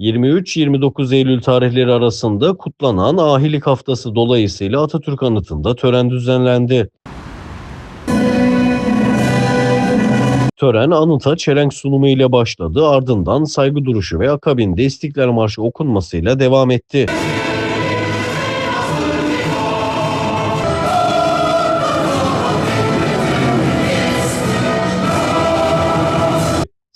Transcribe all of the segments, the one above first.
23-29 Eylül tarihleri arasında kutlanan Ahilik Haftası dolayısıyla Atatürk Anıtı'nda tören düzenlendi. Tören anıta çelenk sunumu ile başladı ardından saygı duruşu ve akabinde İstiklal Marşı okunmasıyla devam etti.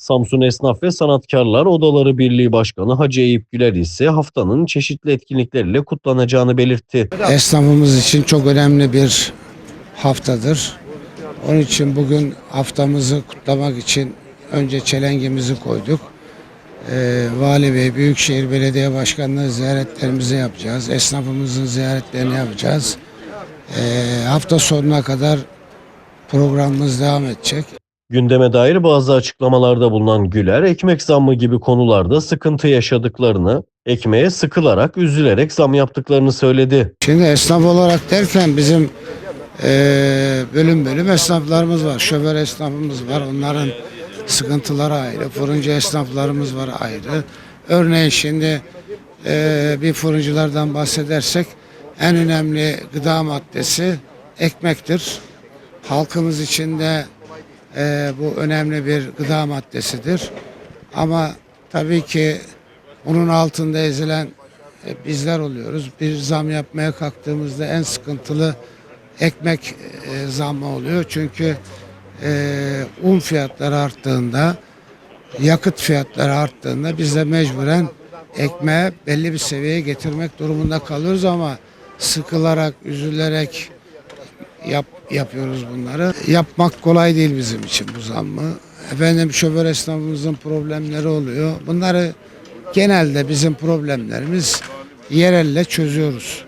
Samsun Esnaf ve Sanatkarlar Odaları Birliği Başkanı Hacı Eyüp Güler ise haftanın çeşitli etkinlikleriyle kutlanacağını belirtti. Esnafımız için çok önemli bir haftadır. Onun için bugün haftamızı kutlamak için önce çelengimizi koyduk. Ee, Vali Bey, Büyükşehir Belediye Başkanlığı ziyaretlerimizi yapacağız. Esnafımızın ziyaretlerini yapacağız. Ee, hafta sonuna kadar programımız devam edecek. Gündeme dair bazı açıklamalarda bulunan Güler, ekmek zammı gibi konularda sıkıntı yaşadıklarını, ekmeğe sıkılarak, üzülerek zam yaptıklarını söyledi. Şimdi esnaf olarak derken bizim eee, bölüm bölüm esnaflarımız var. Şoför esnafımız var. Onların sıkıntıları ayrı. Fırıncı esnaflarımız var ayrı. Örneğin şimdi eee, bir fırıncılardan bahsedersek en önemli gıda maddesi ekmektir. Halkımız için de eee, bu önemli bir gıda maddesidir. Ama tabii ki bunun altında ezilen e, bizler oluyoruz. Bir zam yapmaya kalktığımızda en sıkıntılı ekmek e, zammı oluyor. Çünkü e, un fiyatları arttığında, yakıt fiyatları arttığında biz de mecburen ekmeği belli bir seviyeye getirmek durumunda kalıyoruz ama sıkılarak, üzülerek yap, yapıyoruz bunları. Yapmak kolay değil bizim için bu zammı. Efendim şoför esnafımızın problemleri oluyor. Bunları genelde bizim problemlerimiz yerelle çözüyoruz.